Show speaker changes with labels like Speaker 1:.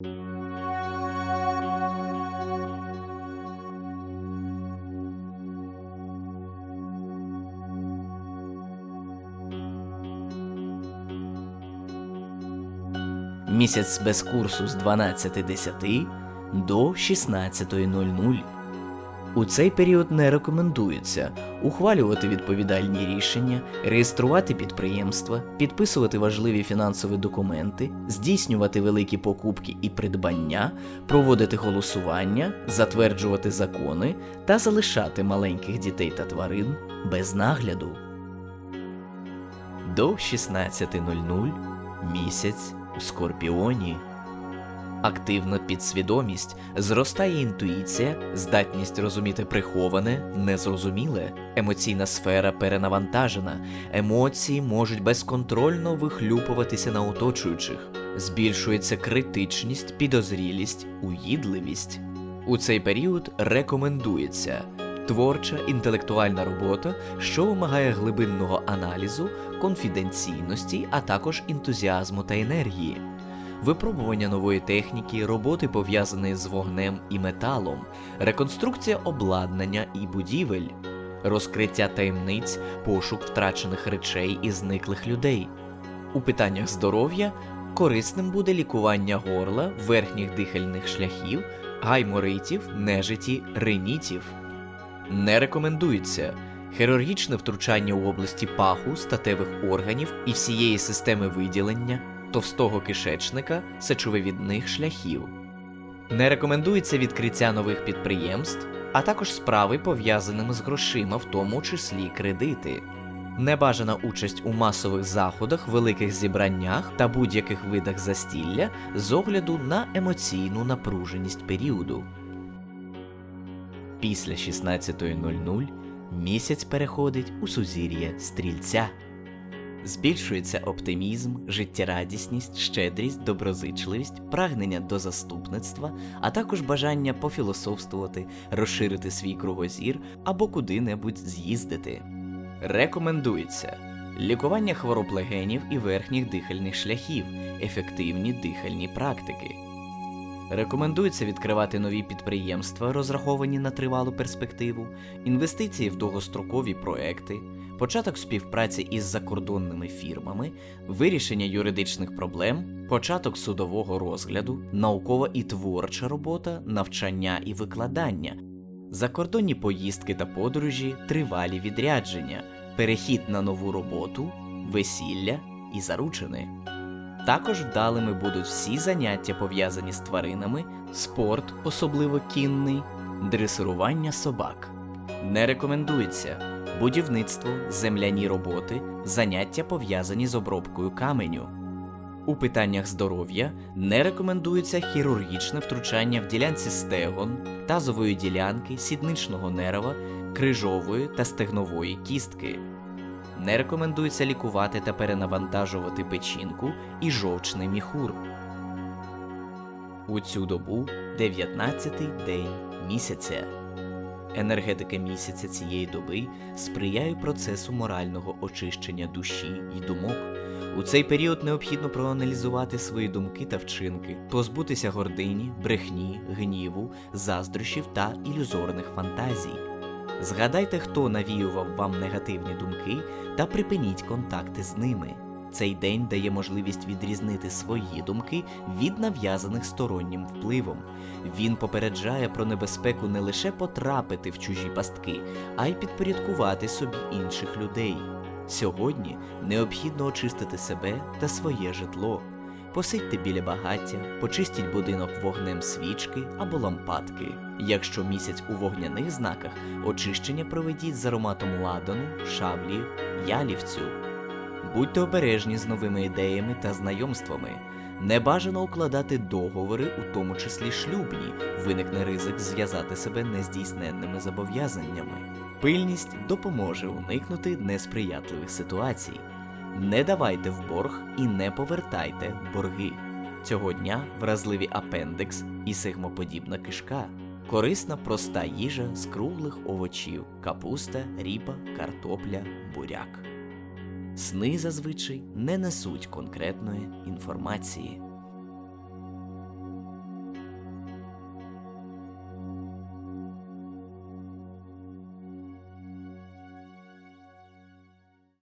Speaker 1: Місяць без курсу з 12.10 до 16.00. У цей період не рекомендується ухвалювати відповідальні рішення, реєструвати підприємства, підписувати важливі фінансові документи, здійснювати великі покупки і придбання, проводити голосування, затверджувати закони та залишати маленьких дітей та тварин без нагляду. До 16.00 місяць у Скорпіоні. Активна підсвідомість, зростає інтуїція, здатність розуміти приховане, незрозуміле, емоційна сфера перенавантажена, емоції можуть безконтрольно вихлюпуватися на оточуючих, збільшується критичність, підозрілість, уїдливість. У цей період рекомендується творча інтелектуальна робота, що вимагає глибинного аналізу, конфіденційності, а також ентузіазму та енергії випробування нової техніки, роботи пов'язані з вогнем і металом, реконструкція обладнання і будівель, розкриття таємниць, пошук втрачених речей і зниклих людей. У питаннях здоров'я корисним буде лікування горла, верхніх дихальних шляхів, гайморитів, нежиті, ринітів. Не рекомендується хірургічне втручання у області паху, статевих органів і всієї системи виділення, товстого кишечника, сечовивідних шляхів. Не рекомендується відкриття нових підприємств, а також справи пов'язаними з грошима, в тому числі кредити. Небажана участь у масових заходах, великих зібраннях та будь-яких видах застілля з огляду на емоційну напруженість періоду. Після 16.00 місяць переходить у сузір'я стрільця. Збільшується оптимізм, життєрадісність, щедрість, доброзичливість, прагнення до заступництва, а також бажання пофілософствувати, розширити свій кругозір або куди-небудь з'їздити. Рекомендується лікування хвороб легенів і верхніх дихальних шляхів, ефективні дихальні практики. Рекомендується відкривати нові підприємства, розраховані на тривалу перспективу, інвестиції в довгострокові проекти, початок співпраці із закордонними фірмами, вирішення юридичних проблем, початок судового розгляду, наукова і творча робота, навчання і викладання, закордонні поїздки та подорожі, тривалі відрядження, перехід на нову роботу, весілля і заручини. Також вдалими будуть всі заняття пов'язані з тваринами, спорт, особливо кінний, дресирування собак. Не рекомендується будівництво, земляні роботи, заняття пов'язані з обробкою каменю. У питаннях здоров'я не рекомендується хірургічне втручання в ділянці стегон, тазової ділянки, сідничного нерва, крижової та стегнової кістки. Не рекомендується лікувати та перенавантажувати печінку і жовчний міхур. У цю добу 19-й день місяця. Енергетика місяця цієї доби сприяє процесу морального очищення душі і думок. У цей період необхідно проаналізувати свої думки та вчинки, позбутися гордині, брехні, гніву, заздрощів та ілюзорних фантазій. Згадайте, хто навіював вам негативні думки, та припиніть контакти з ними. Цей день дає можливість відрізнити свої думки від нав'язаних стороннім впливом. Він попереджає про небезпеку не лише потрапити в чужі пастки, а й підпорядкувати собі інших людей. Сьогодні необхідно очистити себе та своє житло. Посидьте біля багаття, почистіть будинок вогнем свічки або лампадки. Якщо місяць у вогняних знаках, очищення проведіть з ароматом ладану, шавлі, ялівцю. Будьте обережні з новими ідеями та знайомствами. Не бажано укладати договори, у тому числі шлюбні, виникне ризик зв'язати себе нездійсненними зобов'язаннями. Пильність допоможе уникнути несприятливих ситуацій. Не давайте в борг і не повертайте борги. Цього дня вразливі апендекс і сигмоподібна кишка. Корисна проста їжа з круглих овочів: капуста, ріпа, картопля, буряк. Сни зазвичай не несуть конкретної інформації.